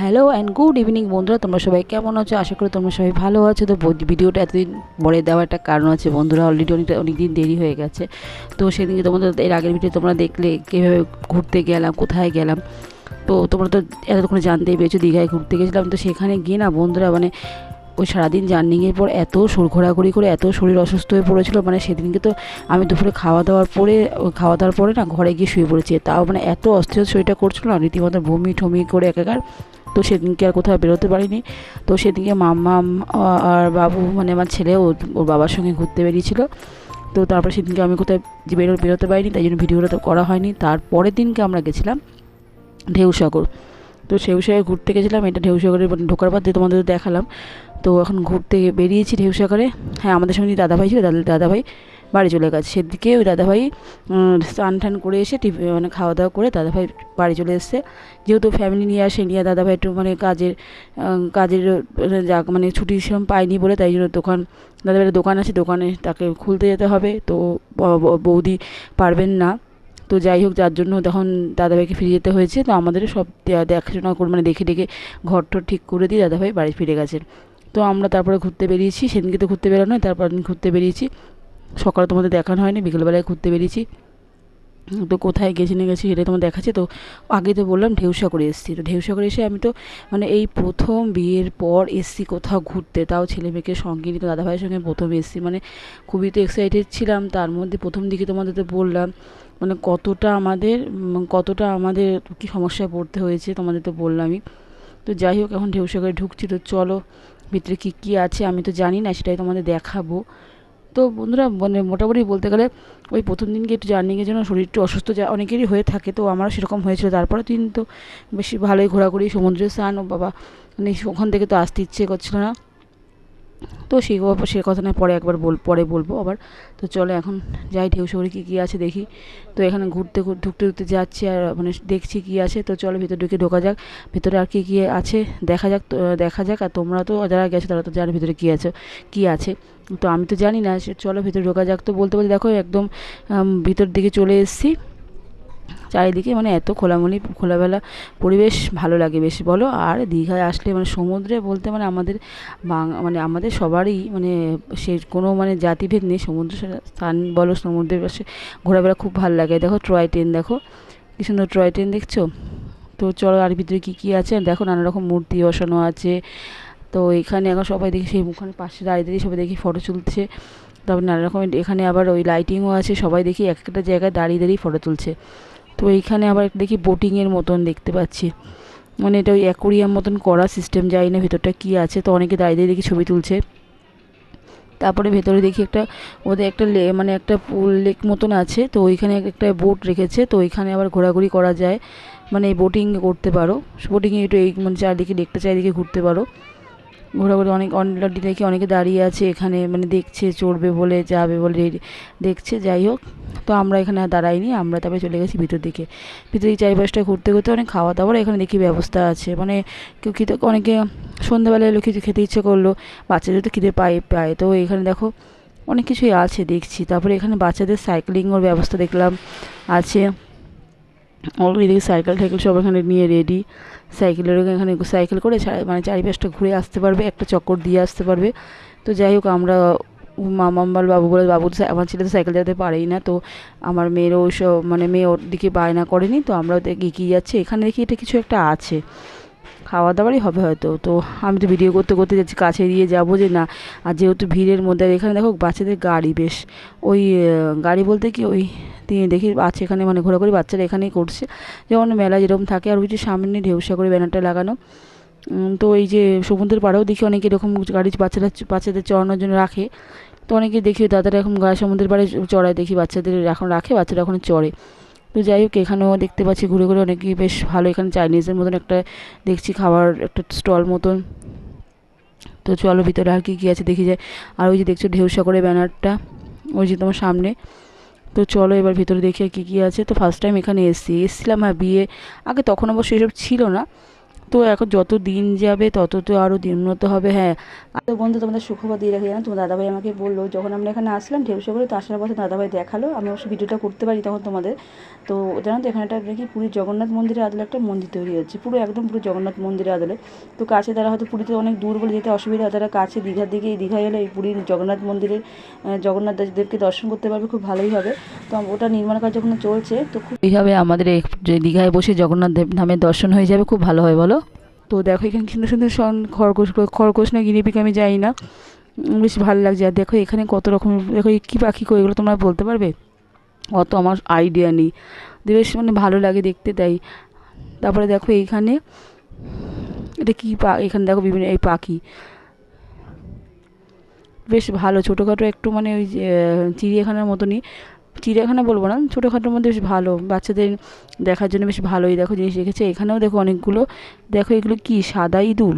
Hello and good evening বন্ধুরা, তোমরা সবাই কেমন আছো? আশা করি তোমরা সবাই ভালো আছো। তো ভিডিওটা এতদিন পরে দেওয়ার একটা কারণ আছে বন্ধুরা অলরেডি অনেকটা অনেক দিন দেরি হয়ে গেছে। তো সেদিনকে তোমাদের এর আগের ভিডিও তোমরা দেখলে কীভাবে ঘুরতে গেলাম, কোথায় গেলাম। তো তোমরা তো এতক্ষণ জানতেই পেরেছ, দীঘায় ঘুরতে গেছিলাম। তো সেখানে গিয়ে না বন্ধুরা মানে ওই সারাদিন জার্নিংয়ের পর এত শরীর ঘোরাঘুরি করে, এত শরীর অসুস্থ হয়ে পড়েছিল মানে সেদিনকে তো আমি দুপুরে খাওয়া দাওয়ার পরে, খাওয়া দাওয়ার পরে না ঘরে গিয়ে শুয়ে পড়েছি। তাও মানে এত অস্থির শরীরটা করছিল না, রীতিমতো বমি ঠমি করে একাকার। তো সেদিনকে আর কোথাও বেরোতে পারিনি। তো সেদিনকে মাম্মা, আর বাবু মানে আমার ছেলে ওর ওর বাবার সঙ্গে ঘুরতে বেরিয়েছিল। তো তারপর সেদিনকে আমি কোথায় বেরো, বেরোতে পারিনি, তাই জন্য ভিডিওটা তো করা হয়নি। তারপরের দিনকে আমরা গেছিলাম ঢেউসাগর। তো ঢেউসাগরে ঘুরতে গেছিলাম, এটা ঢেউসাগরে মানে ঢোকার পর দিয়ে তোমাদের দেখালাম। তো এখন ঘুরতে বেরিয়েছি ঢেউসাগরে হ্যাঁ আমাদের সঙ্গে দাদাভাই ছিল, দাদা দাদাভাই বাড়ি চলে গেছে। সেদিকে ওই দাদাভাই স্নান টান করে এসে টিভি মানে খাওয়া দাওয়া করে দাদাভাই বাড়ি চলে এসছে। যেহেতু ফ্যামিলি নিয়ে আসে নিয়ে দাদাভাই একটু মানে কাজের কাজের যা মানে ছুটি সেরকম পাইনি বলে তাই জন্য দোকান, দাদাভাইয়ের দোকান আছে, দোকানে তাকে খুলতে যেতে হবে। তো বৌদি পারবেন না। তো যাই হোক, যার জন্য তখন দাদাভাইকে ফিরে যেতে হয়েছে। তো আমাদের সব দেখাশোনা করে মানে দেখে দেখে ঘর টর ঠিক করে দিয়ে দাদাভাই বাড়ি ফিরে গেছেন। তো আমরা তারপরে ঘুরতে বেরিয়েছি। সেদিনকে তো ঘুরতে বেরোনো তারপর দিন ঘুরতে বেরিয়েছি। সকালে তোমাদের দেখানো হয়নি, বিকেলবেলায় ঘুরতে বেরিয়েছি। তো কোথায় গেছি না গেছি সেটাই তোমার দেখাচ্ছে। তো আগে তো বললাম ঢেউসা করে এসেছি। তো ঢেউসা করে এসে আমি তো মানে এই প্রথম বিয়ের পর এসছি কোথাও ঘুরতে। তাও ছেলে মেয়েকে সঙ্গে নিয়ে, তো দাদাভাইয়ের সঙ্গে প্রথম এসেছি। মানে খুবই তো এক্সাইটেড ছিলাম। তার মধ্যে প্রথম দিকে তোমাদের তো বললাম মানে কতটা আমাদের কতটা আমাদের কী সমস্যায় পড়তে হয়েছে তোমাদের তো বললামই। তো যাই হোক, এখন ঢেউসাগরে ঢুকছি। তো চলো ভিতরে কী কী আছে আমি তো জানি না, সেটাই তোমাদের দেখাবো। তো বন্ধুরা মানে মোটামুটি বলতে গেলে ওই প্রথম দিনকে একটু জার্নিংয়ের জন্য শরীর একটু অসুস্থ যা অনেকেরই হয়ে থাকে, তো আমারও সেরকম হয়েছিল। তারপরে দিন তো বেশি ভালোই ঘোরাঘুরি, সমুদ্রে স্নান, ও বাবা মানে ওখান থেকে তো আসতে ইচ্ছে করছিল না। তো গল্প- সে কথা নয়, পরে একবার বল, পরে বলব আবার। তো চলো এখন যাই ঢেউ শহরে কী কী আছে দেখি। তো এখানে ঘুরতে ঘুর- ঢুকতে ঢুকতে যাচ্ছি আর মানে দেখছি কী আছে। তো চলো ভিতরে ঢুকে ঢোকা যাক, ভিতরে আর কী কী আছে দেখা যাক দেখা যাক। আর তোমরা তো যারা গেছো তারা তো জানো ভিতরে কী আছে কী আছে। তো আমি তো জানি না, সে চলো ভিতরে ঢোকা যাক। তো বলতে বলতে দেখো একদম ভিতর দিকে চলে এসেছি। চারিদিকে মানে এত খোলামলি, খোলাবেলা পরিবেশ ভালো লাগে বেশ, বলো? আর দীঘায় আসলে মানে সমুদ্রে বলতে মানে আমাদের মানে আমাদের সবারই মানে সে কোনো মানে জাতিভেদ নেই সমুদ্র স্থান বলো, সমুদ্রের পাশে ঘোরাফেরা খুব ভালো লাগে। দেখো ট্রয় ট্রেন দেখো, কি সুন্দর ট্রয় ট্রেন দেখছ? তো চলো আর ভিতরে কী কী আছে? দেখো নানা রকম মূর্তি বসানো আছে। তো এখানে এখন সবাই দেখি সেই ওখানে পাশে দাঁড়িয়ে দাঁড়িয়ে সবাই দেখি ফটো তুলছে। তারপর নানা রকমের এখানে আবার ওই লাইটিংও আছে, সবাই দেখি এক একটা জায়গায় দাঁড়িয়ে দাঁড়িয়ে ফটো তুলছে। তো এইখানে আবার দেখি বোটিংয়ের মতন দেখতে পাচ্ছি। মানে এটা ওই অ্যাকোরিয়াম মতন করা সিস্টেম যাই না ভেতরটা কী আছে। তো অনেকে দাঁড়িয়ে দেখি ছবি তুলছে। তারপরে ভেতরে দেখি একটা, ওদের একটা লে মানে একটা পুল লেক মতন আছে। তো ওইখানে একটা বোট রেখেছে। তো ওইখানে আবার ঘোরাঘুরি করা যায়। মানে বোটিং করতে পারো। বোটিংয়ে একটু এই মানে চারদিকে লেকটা চারিদিকে ঘুরতে পারো। ঘোরাঘুরি অনেক অলরেডি দেখি অনেকে দাঁড়িয়ে আছে, এখানে মানে দেখছে, চড়বে বলে, যাবে বলে দেখছে, যাই হোক। তো আমরা এখানে আর দাঁড়াইনি, আমরা তারপরে চলে গেছি ভিতর দিকে। ভিতর দিকে চারিপাশটা ঘুরতে ঘুরতে অনেক খাওয়া দাওয়ার এখানে দেখি ব্যবস্থা আছে। মানে কেউ খেতে অনেকে সন্ধ্যাবেলায় এলো কিছু খেতে ইচ্ছে করল, বাচ্চাদের তো খিদে পায় পায়। তো এখানে দেখো অনেক কিছুই আছে দেখছি। তারপরে এখানে বাচ্চাদের সাইক্লিংয়ের ব্যবস্থা দেখলাম, আছে। অলরেডি এদিকে সাইকেল টাইকেল সব এখানে নিয়ে রেডি সাইকেলের এখানে সাইকেল করে মানে চারিপাশটা ঘুরে আসতে পারবে, একটা চক্কর দিয়ে আসতে পারবে। তো যাই হোক, আমরা মামাম্বাল বাবু বলে বাবু আমার ছেলে তো সাইকেল যেতে পারেই না। তো আমার মেয়েরও সব মানে মেয়ে ওর দিকে বায়না করেনি। তো আমরা এগিয়ে যাচ্ছি। এখানে দেখি এটা কিছু একটা আছে। খাওয়া দাওয়ারই হবে হয়তো। তো আমি তো ভিডিও করতে করতে যাচ্ছি, কাছে দিয়ে যাব যে না। আর যেহেতু ভিড়ের মধ্যে এখানে দেখো বাচ্চাদের গাড়ি বেশ। ওই গাড়ি বলতে কি ওই তিনি দেখি আছে এখানে মানে ঘোরাঘুরি বাচ্চারা এখানেই করছে। যেমন মেলা যেরকম থাকে আর ওই যে সামনে ঢেউসা করে ব্যানারটা লাগানো। তো এই যে সমুদ্রের পাড়েও দেখি অনেকে এরকম গাড়ি বাচ্চারা বাচ্চাদের চড়ানোর জন্য রাখে। তো অনেকে দেখি দাদারা এখন গায়ে সমুদ্রের পাড়ে চড়ায় দেখি বাচ্চাদের এখন রাখে, বাচ্চারা এখন চড়ে। তো যাই হোক, এখানেও দেখতে পাচ্ছি ঘুরে ঘুরে অনেকেই বেশ ভালো। এখানে চাইনিজের মতন একটা দেখছি খাবার, একটা স্টল মতন। তো চলো ভিতরে আর কি কী আছে দেখি যায় আর ওই যে দেখছ ঢেউসাগরের ব্যানারটা, ওই যে তোমার সামনে। তো চলো এবার ভিতরে দেখি কী কী আছে। তো ফার্স্ট টাইম এখানে এসেছি। এসেছিলাম হ্যাঁ বিয়ে, আগে তখন অবশ্য এসব ছিল না। তো এখন যত দিন যাবে তত তো আরও দিন উন্নত হবে হ্যাঁ। তো বন্ধু তোমাদের সুখবর দিয়ে রাখি জানো তোমার দাদাভাই আমাকে বলল যখন আমরা এখানে আসলাম ঢেউসা করে তো আসার পথে দাদাভাই দেখাল। আমি অবশ্য ভিডিওটা করতে পারি তখন তোমাদের। তো জানো তো এখানে একটা নাকি পুরীর জগন্নাথ মন্দিরের আদলে একটা মন্দির তৈরি হচ্ছে পুরো একদম পুরো জগন্নাথ মন্দিরের আদলে। তো কাছে তারা হয়তো পুরীতে অনেক দূর বলে যেতে অসুবিধা হয় তারা কাছে দীঘার দিকে এই দীঘায় এলে এই পুরীর জগন্নাথ মন্দিরের আহ, জগন্নাথ দেবকে দর্শন করতে পারবে খুব ভালোই হবে। তো ওটা নির্মাণ কাজ যখন চলছে তো খুব এইভাবে আমাদের দীঘায় বসে জগন্নাথ দেব ধামের দর্শন হয়ে যাবে খুব ভালো হয় বলো? তো দেখো, এখানে সুন্দর সুন্দর সন, খরগোশ খরগোশ না গিনিপিক আমি যাই না। বেশ ভালো লাগছে। আর দেখো, এখানে কত রকম, দেখো কী পাখি কো এগুলো তোমরা বলতে পারবে? অত আমার আইডিয়া নেই। বেশ মানে ভালো লাগে দেখতে, তাই। তারপরে দেখো, এইখানে, এটা কী পা, এখানে দেখো বিভিন্ন, এই পাখি। বেশ ভালো, ছোটোখাটো একটু মানে ওই চিড়িয়াখানার মতনই। চিড়িয়াখানা বলব না, ছোটোখাটোর মধ্যে বেশ ভালো। বাচ্চাদের দেখার জন্য বেশ ভালোই দেখো জিনিস রেখেছে। এখানেও দেখো অনেকগুলো। দেখো এগুলো কি? সাদা ইঁদুর।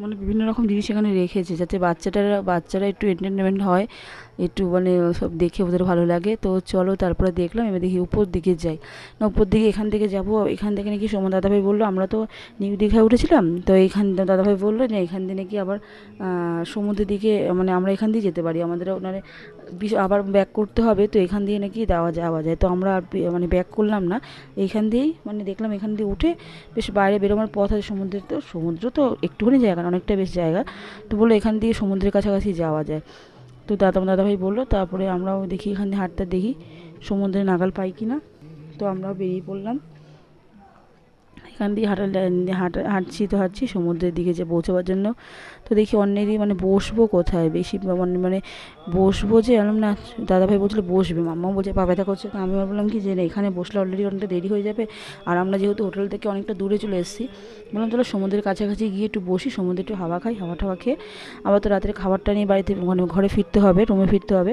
মানে বিভিন্ন রকম জিনিস এখানে রেখেছে, যাতে বাচ্চাটারা বাচ্চারা একটু এন্টারটেনমেন্ট হয়। একটু মানে সব দেখে ওদের ভালো লাগে। তো চলো তারপরে দেখলাম, এবার দেখি উপর দিকে যাই। না, উপর দিকে এখান থেকে যাব, এখান থেকে নাকি সোমা দাদাভাই বলল, আমরা তো নিউ দীঘায় উঠেছিলাম, তো এখান দাদাভাই বলল যে এখান দিয়ে নাকি আবার সমুদ্রের দিকে মানে আমরা এখান দিয়ে যেতে পারি। আমাদের ওনারে আবার ব্যাক করতে হবে, তো এখান দিয়ে নাকি যাওয়া যাওয়া যায়। তো আমরা মানে ব্যাক করলাম না। এইখান দিয়েই মানে দেখলাম এখান দিয়ে উঠে বেশ বাইরে বেরোবার পথ আছে সমুদ্রের তো সমুদ্র তো একটুখানি জায়গা, অনেকটা বেশ জায়গা। তো বলল এখান দিয়ে সমুদ্রের কাছাকাছি যাওয়া যায়। তো দাদা দাদাভাই বলল, তারপরে আমরাও দেখি এখানে হাটটা দেখি, সমুদ্রে নাগাল পাই কি না তো আমরাও বেরিয়ে পড়লাম। এখান দিয়ে হাঁটা হাঁটা হাঁটছি তো হাঁটছি সমুদ্রের দিকে যে পৌঁছাবার জন্য। তো দেখি অন্যেরই মানে বসবো কোথায়? বেশি মানে মানে বসবো যে এরম না দাদাভাই বলছিল বসবে মাম্মাও বলছে পা ব্যথা করছে তো আমি ভাবলাম কি যে না, এখানে বসলে অলরেডি অনেকটা দেরি হয়ে যাবে। আর আমরা যেহেতু হোটেল থেকে অনেকটা দূরে চলে এসেছি বললাম চলো সমুদ্রের কাছাকাছি গিয়ে একটু বসি সমুদ্রে একটু হাওয়া খাই হাওয়া টাওয়া খেয়ে। আবার তো রাতের খাবারটা নিয়ে বাড়িতে মানে ঘরে ফিরতে হবে রুমে ফিরতে হবে।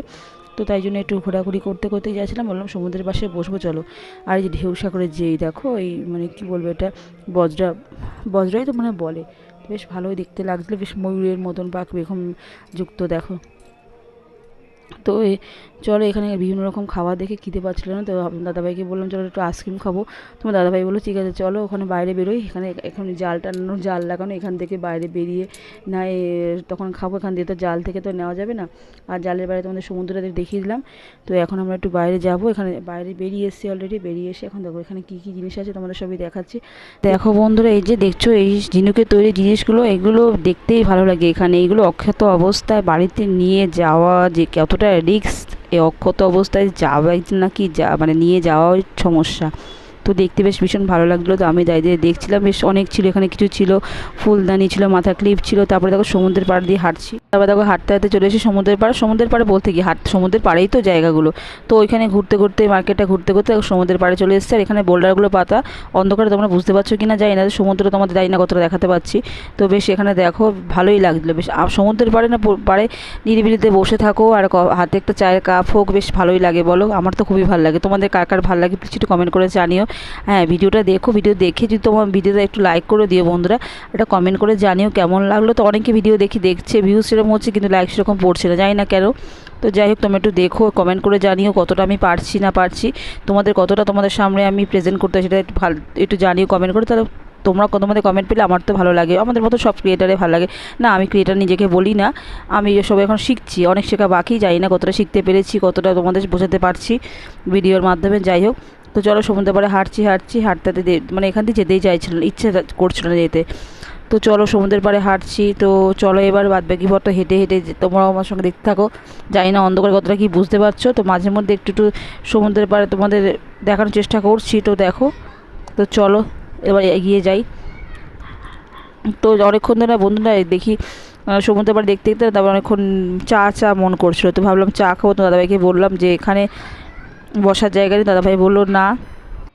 তো তাই জন্য একটু ঘোরাঘুরি করতে করতে যাচ্ছিলাম, বললাম সমুদ্রের পাশে বসবো, চলো। আর এই যে ঢেউ সাগরের যেই দেখো, এই মানে কি বলব এটা, বজরা, বজরাই তো মানে বলে। বেশ ভালোই দেখতে লাগছিল, বেশ ময়ূরের মতন পাখ বেগম যুক্ত, দেখো। তো চলো এখানে বিভিন্ন রকম খাবার দেখে খিদে পাচ্ছিলো না, তো দাদাভাইকে বললাম, চলো একটু আইসক্রিম খাব। তোমার দাদাভাই বলল, ঠিক আছে, চলো ওখানে বাইরে বেরোই। এখানে এখন জাল টানানো, জাল লাগানো, এখান থেকে বাইরে বেরিয়ে না তখন খাব, এখান দিয়ে তো জাল থেকে তো নেওয়া যাবে না। আর জালের বাইরে তোমাদের সমুদ্রটা দেখিয়ে দিলাম। তো এখন আমরা একটু বাইরে যাব, এখানে বাইরে বেরিয়ে এসেছি অলরেডি বেরিয়ে এসে এখন দেখো এখানে কী কী জিনিস আছে, তোমাদের সবই দেখাচ্ছি। দেখো বন্ধুরা, এই যে দেখছ, এই ঝিনুকের তৈরি জিনিসগুলো, এগুলো দেখতেই ভালো লাগে এখানে। এগুলো অক্ষত অবস্থায় বাড়িতে নিয়ে যাওয়া যে, কতটা রিস্ক এ অক্ষত অবস্থায় যাওয়া নাকি যা মানে নিয়ে যাওয়া সমস্যা। তো দেখতে বেশ ভীষণ ভালো লাগল। তো আমি দাঁড়িয়ে দেখছিলাম, বেশ অনেক ছিল, এখানে কিছু ছিল। ফুলদানি ছিল, মাথা ক্লিপ ছিল, তারপরে দেখো সমুদ্রের পাড় দিয়ে হাঁটছি। তারপরে দেখো হাঁটতে হাঁটতে চলে এসে সমুদ্রের পাড়ে। সমুদ্রের পাড়ে বলতে কি? হাট সমুদ্রের পাড়েই তো জায়গাগুলো। তো ওইখানে ঘুরতে ঘুরতে মার্কেটটা ঘুরতে ঘুরতে সমুদ্রের পাড়ে চলে এসেছে। আর এখানে বোল্ডারগুলো পাতা অন্ধকারে তোমরা বুঝতে পারছ কি না জানি না সমুদ্র তোমাদের জানি না কতটা দেখাতে পাচ্ছি। তো বেশ এখানে দেখো, ভালোই লাগছিল বেশ সমুদ্রের পাড়ে না পাড়ে নিরিবিলিতে বসে থাকো আর হাতে একটা চায়ের কাপ হোক, বেশ ভালোই লাগে বলো। আমার তো খুবই ভালো লাগে। তোমাদের কার কার ভালো লাগে প্লিজ একটু কমেন্ট করে জানিও। হ্যাঁ ভিডিওটা দেখো, ভিডিও দেখে যদি তোমার ভিডিওটা একটু লাইক করে দিও বন্ধুরা এটা কমেন্ট করে জানিও কেমন লাগল। তো অনেকে ভিডিও দেখি দেখছে ভিউজ সেরকম হচ্ছে কিন্তু লাইক সেরকম পড়ছে না, জানি না কেন। তো যাই হোক, তোমরা একটু দেখো কমেন্ট করে জানিও কতটা আমি পারছি না পারছি। তোমাদের কতটা তোমাদের সামনে আমি প্রেজেন্ট করতে সেটা একটু ভালো, একটু জানিও কমেন্ট করে। তাহলে তোমরা তোমাদের কমেন্ট পেলে আমার তো ভালো লাগে। আমাদের মতো সব ক্রিয়েটারে ভালো লাগে। না, আমি ক্রিয়েটার নিজেকে বলি না, আমি সব এখন শিখছি, অনেক শেখা বাকি, জানি না কতটা শিখতে পেরেছি, কতটা তোমাদের বোঝাতে পারছি ভিডিওর মাধ্যমে, যাই হোক। তো চলো সমুদ্রের পাড়ে হাঁটছি হাঁটছি, হাঁটতে মানে এখান থেকে যেতেই চাইছিল ইচ্ছে করছিল না যেতে। তো চলো সমুদ্রের পাড়ে হাঁটছি, তো চলো এবার বাদ বাকি পথটা হেঁটে হেঁটে তোমরাও আমার সঙ্গে দেখতে থাকো। জানি না অন্ধকার কতটা কি বুঝতে পারছ, তো মাঝে মধ্যে একটু একটু সমুদ্রের পাড়ে তোমাদের দেখানোর চেষ্টা করছি, তো দেখো। তো চলো এবার এগিয়ে যাই। তো অনেকক্ষণ ধরে বন্ধুরা দেখি সমুদ্রের পাড়ে দেখতে দেখতে তারপর অনেকক্ষণ চা চা মন করছিল, তো ভাবলাম চা খাব, তো দাদাভাইকে বললাম যে এখানে বসার জায়গা নেই, দাদাভাই বলল, না।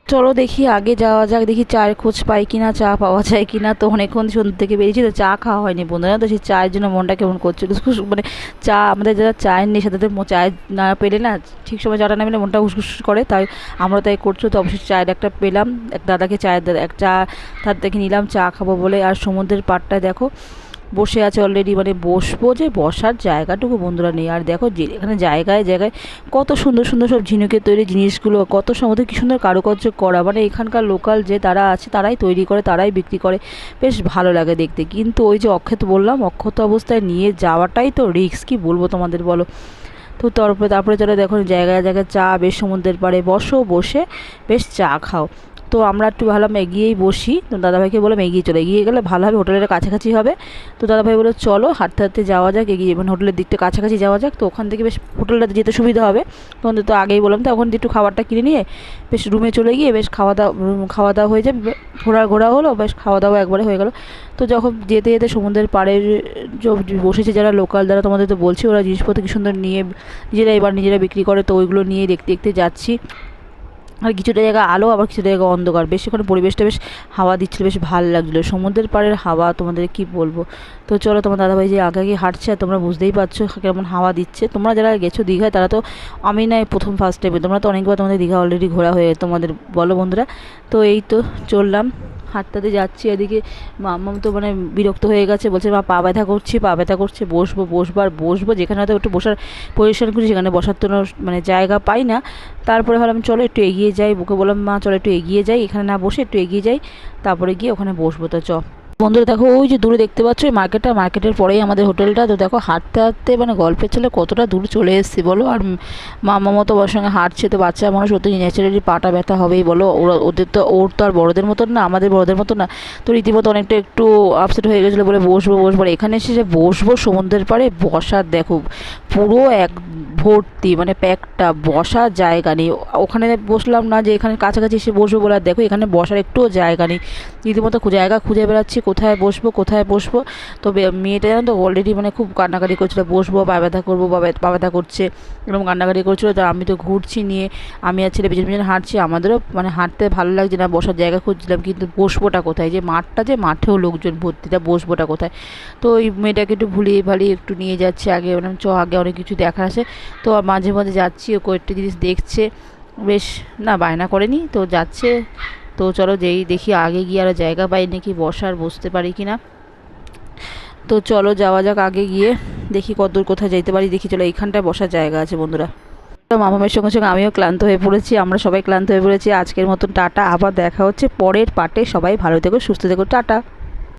চলো দেখি, আগে যাওয়া যাক, দেখি চায়ের খোঁজ পাই কিনা, চা পাওয়া যায় কিনা। তো অনেকক্ষণ সন্ধ্যে থেকে বেরিয়েছি, তো চা খাওয়া হয়নি বন্ধুরা তো, সেই চায়ের জন্য মনটা কেমন করছিল মানে চা, আমাদের যারা চায়ের নেশা, তাদের ম- চায় না পেলে না, ঠিক সময় চাটা না পেলে মনটা হুসহুস করে, তাই আমরা তাই করছ, তো অবশ্যই চায়ের একটা পেলাম। এক দাদাকে চায়ের এক চা তার থেকে নিলাম, চা খাব বলে। আর সমুদ্রের পাড়টা দেখো বসে আছে অলরেডি মানে বসবো যে বসার জায়গাটুকু বন্ধুরা নেই। আর দেখো যে এখানে জায়গায় জায়গায় কত সুন্দর সুন্দর সব ঝিনুকের তৈরি জিনিসগুলো, কত সমুদ্রে কী সুন্দর কারুকার্য করা। মানে এখানকার লোকাল যে তারা আছে, তারাই তৈরি করে, তারাই বিক্রি করে। বেশ ভালো লাগে দেখতে। কিন্তু ওই যে অক্ষত বললাম, অক্ষত অবস্থায় নিয়ে যাওয়াটাই তো রিস্ক কি বলব তোমাদের বলো? তো তারপরে তারপরে চলে দেখো, জায়গায় জায়গায় চা, বেশ সমুদ্রের পাড়ে বসো, বসে বেশ চা খাও। তো আমরা একটু ভাবলাম এগিয়েই বসি। তো দাদাভাইকে বললাম, এগিয়ে চলে। এগিয়ে গেলে ভালো হবে হোটেলের কাছাকাছি হবে। তো দাদাভাই বলল, চলো, হাঁটতে হাঁটতে যাওয়া যাক, এগিয়ে মানে হোটেলের দিকটা কাছাকাছি যাওয়া যাক। তো ওখান থেকে বেশ হোটেলটাতে যেতে সুবিধা হবে। তখন তো আগেই বললাম, তো ওখান একটু খাবারটা কিনে নিয়ে বেশ রুমে চলে গিয়ে বেশ খাওয়া দাওয়া খাওয়া দাওয়া হয়ে যাবে। ঘোরা ঘোরা হলো, বেশ খাওয়া দাওয়া একবারে হয়ে গেলো। তো যখন যেতে যেতে সমুদ্রের পাড়ে বসেছে যারা লোকাল, যারা তোমাদের তো বলছি, ওরা জিনিসপত্র কি সুন্দর নিয়ে, নিজেরা এবার নিজেরা বিক্রি করে, তো ওইগুলো নিয়ে দেখতে দেখতে যাচ্ছি। আর কিছুটা জায়গা আলো, আবার কিছুটা জায়গা অন্ধকার। বেশ ওখানে পরিবেশটা বেশ হাওয়া দিচ্ছিল, বেশ ভালো লাগছিল। সমুদ্রের পাড়ের হাওয়া, তোমাদের কি বলব? তো চলো তোমার দাদাভাই যে আগে আগে হাঁটছে, আর তোমরা বুঝতেই পারছ কেমন হাওয়া দিচ্ছে। তোমরা যারা গেছো দীঘায়, তারা তো আমি নয় প্রথম ফার্স্ট টাইমে তোমরা তো অনেকবার তোমাদের দীঘা অলরেডি ঘোরা হয়ে তোমাদের, বলো বন্ধুরা? তো এই তো চললাম। হাঁটতে যাচ্ছি এদিকে। মাম্মাম তো মানে বিরক্ত হয়ে গেছে, বলছে, মা, পা ব্যথা করছি, পা ব্যথা করছে, বসবো বসবো, আর বসবো। যেখানে হয়তো একটু বসার পজিশন করি সেখানে বসার তো মানে জায়গা পাই না। তারপরে ভাবলাম, চলো একটু এগিয়ে যাই। বুকে বললাম, মা, চলো একটু এগিয়ে যাই। এখানে না বসে একটু এগিয়ে যাই, তারপরে গিয়ে ওখানে বসবো। তো চ। বন্ধুরা, দেখো, ওই যে দূরে দেখতে পাচ্ছ ওই মার্কেটটা, মার্কেটের পরেই আমাদের হোটেলটা। তো দেখো, হাঁটতে হাঁটতে মানে গল্পের ছেলে কতটা দূর চলে এসেছি, বলো। আর মামা মতো ওর সঙ্গে হাঁটছে, তো বাচ্চা মানুষ ওদের ন্যাচারালি পাটা ব্যথা হবেই, বলো। ওরা, ওদের তো, ওর তো আর বড়োদের মতন না, আমাদের বড়োদের মতন না। তো রীতিমতো অনেকটা একটু আপসেট হয়ে গেছিল বলে বসবো বসবো। এখানে এসে যে বসবো সমুদ্রের পাড়ে, বসার দেখো, পুরো এক ভর্তি মানে প্যাকটা বসার জায়গা নেই। ওখানে বসলাম না যে এখানে কাছাকাছি এসে বসবো বলে আর দেখো, এখানে বসার একটুও জায়গা নেই। রীতিমতো জায়গা খুঁজে বেড়াচ্ছি কোথায় বসবো কোথায় বসবো? তো মেয়েটা জানো তো অলরেডি মানে খুব কান্নাকাটি করছিল, বসবো পা ব্যথা করব বা ব্যথা করছে এরকম কান্নাকাটি করছিল তো আমি তো ঘুরছি নিয়ে, আমি আর ছেলে পিছনে পিছনে হাঁটছি, আমাদেরও মানে হাঁটতে ভালো লাগছে না, বসার জায়গা খুঁজছিলাম, কিন্তু বসবোটা কোথায়? যে মাঠটা যে মাঠেও লোকজন ভর্তিটা বসবোটা কোথায়? তো ওই মেয়েটাকে একটু ভুলিয়ে ভালিয়ে একটু নিয়ে যাচ্ছে, আগে মানে চ, আগে অনেক কিছু দেখা আছে। তো মাঝে মাঝে যাচ্ছি, ও কয়েকটা জিনিস দেখছে, বেশ না বায়না করেনি, তো যাচ্ছে তো চলো যেই দেখি আগে গিয়ে আর জায়গা পাই নাকি বসার, বসতে পারি কি না তো চলো যাওয়া যাক আগে গিয়ে, দেখি কতদূর কোথায় যেতে পারি। দেখি চলো এইখানটায় বসার জায়গা আছে বন্ধুরা। মামামের সঙ্গে সঙ্গে আমিও ক্লান্ত হয়ে পড়েছি, আমরা সবাই ক্লান্ত হয়ে পড়েছি। আজকের মতন টাটা, আবার দেখা হচ্ছে পরের পাটে সবাই ভালো থেকো, সুস্থ থেকো, টাটা।